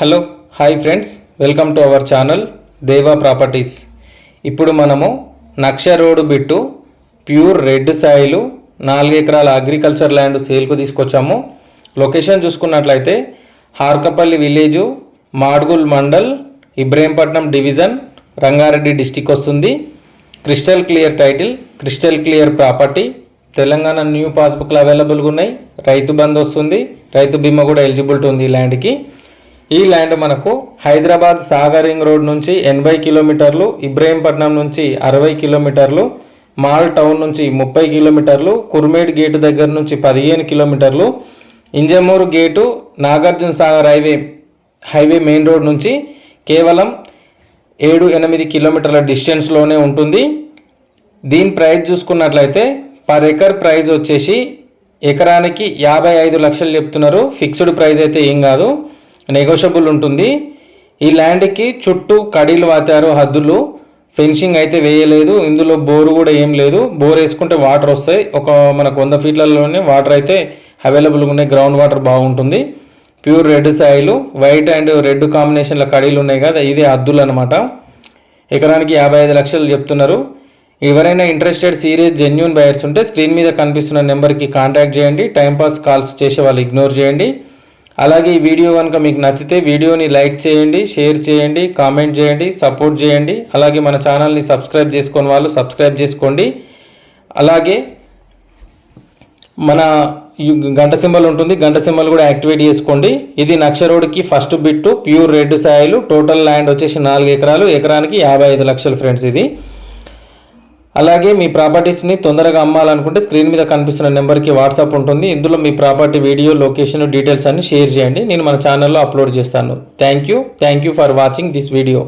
Hello hi friends. Welcome to our channel Deva properties. ఇప్పుడు మనము నక్ష road bit pure red soil నాలుగు ఎకరాల agriculture land సేల్కు తీసుకొచ్చాము. లొకేషన్ చూసుకున్నట్లయితే Harkapalli village Madgul mandal Ibrahimpatnam division Rangareddy district వస్తుంది. Crystal clear title crystal clear property. Telangana new పాస్బుక్లు అవైలబుల్గా ఉన్నాయి. రైతు బంద్ వస్తుంది. రైతు బీమా కూడా ఎలిజిబిలిటీ ఉంది ఈ ల్యాండ్కి. ఈ ల్యాండ్ మనకు హైదరాబాద్ సాగరింగ్ రోడ్ నుంచి ఎనభై కిలోమీటర్లు ఇబ్రహీంపట్నం నుంచి అరవై కిలోమీటర్లు మాల్ టౌన్ నుంచి ముప్పై కిలోమీటర్లు కుర్మేడ్ గేటు దగ్గర నుంచి పదిహేను కిలోమీటర్లు Injamuru gate Nagarjuna Sagar highway highway main road నుంచి కేవలం ఏడు ఎనిమిది కిలోమీటర్ల డిస్టెన్స్లోనే ఉంటుంది. దీని ప్రైస్ చూసుకున్నట్లయితే పర్ ఎకర్ ప్రైస్ వచ్చేసి ఎకరానికి యాభై ఐదు లక్షలు చెప్తున్నారు. ఫిక్స్డ్ ప్రైస్ అయితే ఏం కాదు. నెగోషియబుల్ ఉంటుంది. ఈ ల్యాండ్కి చుట్టూ కడీలు వాతారు హద్దులు. ఫెన్సింగ్ అయితే వేయలేదు. ఇందులో బోరు కూడా ఏం లేదు. బోర్ వేసుకుంటే వాటర్ వస్తాయి. ఒక మనకు వంద ఫీట్లలోనే వాటర్ అయితే అవైలబుల్గా ఉన్నాయి. గ్రౌండ్ వాటర్ బాగుంటుంది. Pure red soil white and red కాంబినేషన్ల కడీలు ఉన్నాయి కదా ఇదే హద్దులు అనమాట ఎకరానికి యాభై ఐదు లక్షలు చెప్తున్నారు. ఎవరైనా ఇంట్రెస్టెడ్ సీరియస్ జెన్యున్ బయర్స్ ఉంటే స్క్రీన్ మీద కనిపిస్తున్న నెంబర్కి కాంటాక్ట్ చేయండి. టైంపాస్ కాల్స్ చేసే వాళ్ళు ఇగ్నోర్ చేయండి. అలాగే ఈ వీడియో కనుక మీకు నచ్చితే వీడియోని లైక్ చేయండి షేర్ చేయండి కామెంట్ చేయండి సపోర్ట్ చేయండి. అలాగే మన ఛానల్ని సబ్స్క్రైబ్ చేసుకొని వాళ్ళు సబ్స్క్రైబ్ చేసుకోండి. అలాగే మన గంట సింబల్ ఉంటుంది. గంట సింబల్ కూడా యాక్టివేట్ చేసుకోండి. ఇది నక్ష రోడ్కి first bit pure red soil total land వచ్చేసి నాలుగు ఎకరాలు. ఎకరానికి యాభై ఐదు లక్షలు ఫ్రెండ్స్ ఇది. అలాగే మీ ప్రాపర్టీస్ని తొందరగా అమ్మాలనుకుంటే స్క్రీన్ మీద కనిపిస్తున్న నెంబర్కి వాట్సాప్ ఉంటుంది. ఇందులో మీ ప్రాపర్టీ వీడియో లొకేషన్ డీటెయిల్స్ అన్ని షేర్ చేయండి. నేను మన ఛానల్లో అప్లోడ్ చేస్తాను. Thank you. Thank you for watching this video.